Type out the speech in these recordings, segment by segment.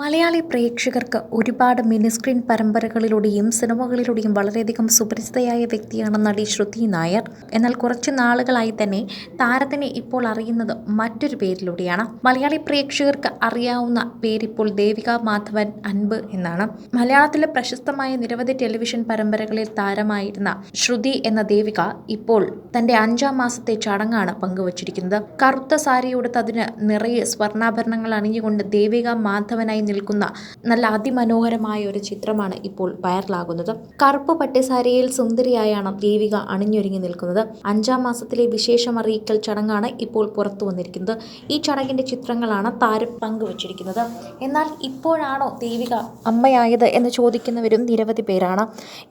മലയാളി പ്രേക്ഷകർക്ക് ഒരുപാട് മിനിസ്ക്രീൻ പരമ്പരകളിലൂടെയും സിനിമകളിലൂടെയും വളരെയധികം സുപരിചിതയായ വ്യക്തിയാണ് നടി ശ്രുതി നായർ. എന്നാൽ കുറച്ച് നാളുകളായി തന്നെ താരത്തിനെ ഇപ്പോൾ അറിയുന്നത് മറ്റൊരു പേരിലൂടെയാണ്. മലയാളി പ്രേക്ഷകർക്ക് അറിയാവുന്ന പേരിപ്പോൾ ദേവിക മാധവൻ അൻപ് എന്നാണ്. മലയാളത്തിലെ പ്രശസ്തമായ നിരവധി ടെലിവിഷൻ പരമ്പരകളിൽ താരമായിരുന്ന ശ്രുതി എന്ന ദേവിക ഇപ്പോൾ തന്റെ അഞ്ചാം മാസത്തെ ചടങ്ങാണ് പങ്കുവച്ചിരിക്കുന്നത്. കറുത്ത സാരി ഉടുത്ത് അതിന് നിറയെ സ്വർണാഭരണങ്ങൾ അണിഞ്ഞുകൊണ്ട് ദേവിക മാധവനായി നിൽക്കുന്ന നല്ല അതിമനോഹരമായ ഒരു ചിത്രമാണ് ഇപ്പോൾ വൈറലാകുന്നത്. കറുപ്പ് പട്ടിസാരിയിൽ സുന്ദരിയായാണ് ദേവിക അണിഞ്ഞൊരുങ്ങി നിൽക്കുന്നത്. അഞ്ചാം മാസത്തിലെ വിശേഷം അറിയിക്കൽ ചടങ്ങാണ് ഇപ്പോൾ പുറത്തു വന്നിരിക്കുന്നത്. ഈ ചടങ്ങിന്റെ ചിത്രങ്ങളാണ് താരം പങ്കുവച്ചിരിക്കുന്നത്. എന്നാൽ ഇപ്പോഴാണോ ദേവിക അമ്മയായത് എന്ന് ചോദിക്കുന്നവരും നിരവധി പേരാണ്.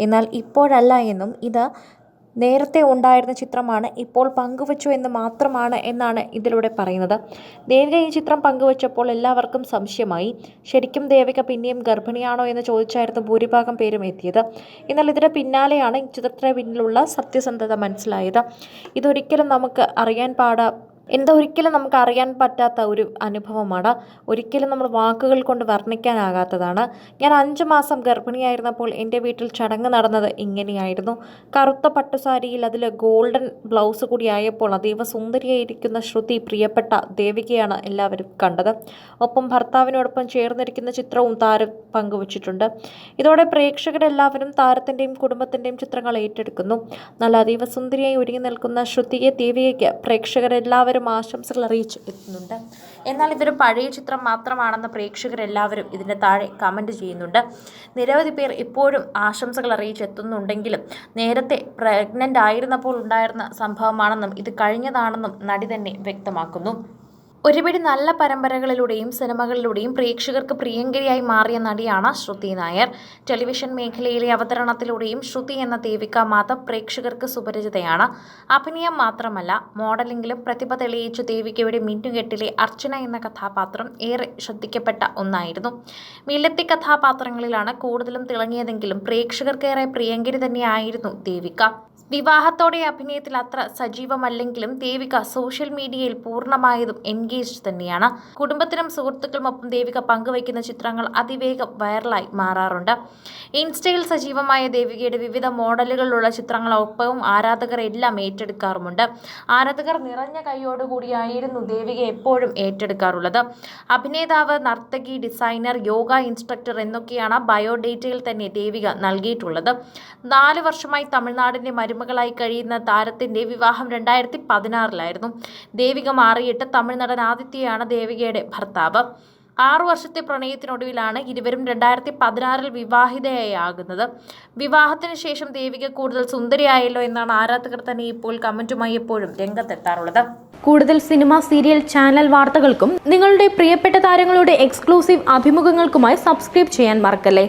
എന്നാൽ ഇപ്പോഴല്ല എന്നും ഇത് നേരത്തെ ഉണ്ടായിരുന്ന ചിത്രമാണ് ഇപ്പോൾ പങ്കുവച്ചു എന്ന് മാത്രമാണ് എന്നാണ് ഇതിലൂടെ പറയുന്നത്. ദേവിക ഈ ചിത്രം പങ്കുവച്ചപ്പോൾ എല്ലാവർക്കും സംശയമായി. ശരിക്കും ദേവിക പിന്നെയും ഗർഭിണിയാണോ എന്ന് ചോദിച്ചായിരുന്നു ഭൂരിഭാഗം പേരും എത്തിയത്. എന്നാൽ ഇതിന് പിന്നാലെയാണ് ചിത്രത്തിന് പിന്നിലുള്ള സത്യസന്ധത മനസ്സിലായത്. ഇതൊരിക്കലും നമുക്ക് അറിയാൻ പാടാ എന്താ ഒരിക്കലും നമുക്ക് അറിയാൻ പറ്റാത്ത ഒരു അനുഭവമാണ്. ഒരിക്കലും നമ്മൾ വാക്കുകൾ കൊണ്ട് വർണിക്കാനാകാത്തതാണ്. ഞാൻ അഞ്ച് മാസം ഗർഭിണിയായിരുന്നപ്പോൾ എന്റെ വീട്ടിൽ ചടങ്ങ് നടന്നത് ഇങ്ങനെയായിരുന്നു. കറുത്ത പട്ടുസാരിയിൽ അതിൽ ഗോൾഡൻ ബ്ലൗസ് കൂടി ആയപ്പോൾ അതീവ സുന്ദരിയായിരിക്കുന്ന ശ്രുതി പ്രിയപ്പെട്ട ദേവികയാണ് എല്ലാവരും കണ്ടത്. ഒപ്പം ഭർത്താവിനോടൊപ്പം ചേർന്നിരിക്കുന്ന ചിത്രവും താരം പങ്കുവച്ചിട്ടുണ്ട്. ഇതോടെ പ്രേക്ഷകരെല്ലാവരും താരത്തിന്റെയും കുടുംബത്തിന്റെയും ചിത്രങ്ങൾ ഏറ്റെടുക്കുന്നു. നല്ല അതീവ സുന്ദരിയായി ഒരുങ്ങി നിൽക്കുന്ന ശ്രുതിയെ ദേവികയ്ക്ക് പ്രേക്ഷകരെല്ലാവരും ആശംസകൾ അറിയിച്ചു എത്തുന്നുണ്ട് എന്നാൽ ഇതൊരു പഴയ ചിത്രം മാത്രമാണെന്ന് പ്രേക്ഷകരെല്ലാവരും ഇതിന് താഴെ കമന്റ് ചെയ്യുന്നുണ്ട്. നിരവധി പേർ ഇപ്പോഴും ആശംസകൾ അറിയിച്ചെത്തുന്നുണ്ടെങ്കിലും നേരത്തെ പ്രഗ്നന്റ് ആയിരുന്നപ്പോൾ ഉണ്ടായിരുന്ന സംഭവമാണെന്നും ഇത് കഴിഞ്ഞതാണെന്നും നടി തന്നെ വ്യക്തമാക്കുന്നു. ഒരുപിടി നല്ല പരമ്പരകളിലൂടെയും സിനിമകളിലൂടെയും പ്രേക്ഷകർക്ക് പ്രിയങ്കരിയായി മാറിയ നടിയാണ് ശ്രുതി നായർ. ടെലിവിഷൻ മേഖലയിലെ അവതരണത്തിലൂടെയും ശ്രുതി എന്ന ദേവിക മാധവ് പ്രേക്ഷകർക്ക് സുപരിചിതയാണ്. അഭിനയം മാത്രമല്ല മോഡലിംഗിലും പ്രതിഭ തെളിയിച്ചു ദേവികയുടെ മിന്നുകെട്ടിലെ അർച്ചന എന്ന കഥാപാത്രം ഏറെ ശ്രദ്ധിക്കപ്പെട്ട ഒന്നായിരുന്നു. വില്ലത്തി കഥാപാത്രങ്ങളിലാണ് കൂടുതലും തിളങ്ങിയതെങ്കിലും പ്രേക്ഷകർക്കേറെ പ്രിയങ്കരി തന്നെയായിരുന്നു ദേവിക. വിവാഹത്തോടെ അഭിനയത്തിൽ അത്ര സജീവമല്ലെങ്കിലും ദേവിക സോഷ്യൽ മീഡിയയിൽ പൂർണമായതും എൻഗേജ്ഡ് തന്നെയാണ്. കുടുംബത്തിനും സുഹൃത്തുക്കളുമൊപ്പം ദേവിക പങ്കുവയ്ക്കുന്ന ചിത്രങ്ങൾ അതിവേഗം വൈറലായി മാറാറുണ്ട്. ഇൻസ്റ്റയിൽ സജീവമായ ദേവികയുടെ വിവിധ മോഡലുകളിലുള്ള ചിത്രങ്ങളൊപ്പവും ആരാധകർ എല്ലാം ഏറ്റെടുക്കാറുമുണ്ട്. ആരാധകർ നിറഞ്ഞ കൈയോടുകൂടിയായിരുന്നു ദേവിക എപ്പോഴും ഏറ്റെടുക്കാറുള്ളത്. അഭിനേതാവ് നർത്തകി ഡിസൈനർ യോഗ ഇൻസ്ട്രക്ടർ എന്നൊക്കെയാണ് ബയോഡേറ്റയിൽ തന്നെ ദേവിക നൽകിയിട്ടുള്ളത്. നാല് വർഷമായി തമിഴ്നാടിന്റെ മരുമകളായി കഴിയുന്ന താരത്തിന്റെ വിവാഹം രണ്ടായിരത്തി പതിനാറിലായിരുന്നു ദേവിക മാറിയിട്ട് തമിഴ് നടൻ ആദിത്യയാണ് ദേവികയുടെ ഭർത്താവ്. ആറു വർഷത്തെ പ്രണയത്തിനൊടുവിലാണ് ഇരുവരും രണ്ടായിരത്തി പതിനാറിൽ വിവാഹിതയായി ആകുന്നത് വിവാഹത്തിന് ശേഷം ദേവിക കൂടുതൽ സുന്ദരിയായല്ലോ എന്നാണ് ആരാധകർ തന്നെ ഇപ്പോൾ കമന്റുമായി എപ്പോഴും രംഗത്തെത്താറുള്ളത്. കൂടുതൽ സിനിമ സീരിയൽ ചാനൽ വാർത്തകൾക്കും നിങ്ങളുടെ പ്രിയപ്പെട്ട താരങ്ങളുടെ എക്സ്ക്ലൂസീവ് അഭിമുഖങ്ങൾക്കുമായി സബ്സ്ക്രൈബ് ചെയ്യാൻ മറക്കല്ലേ?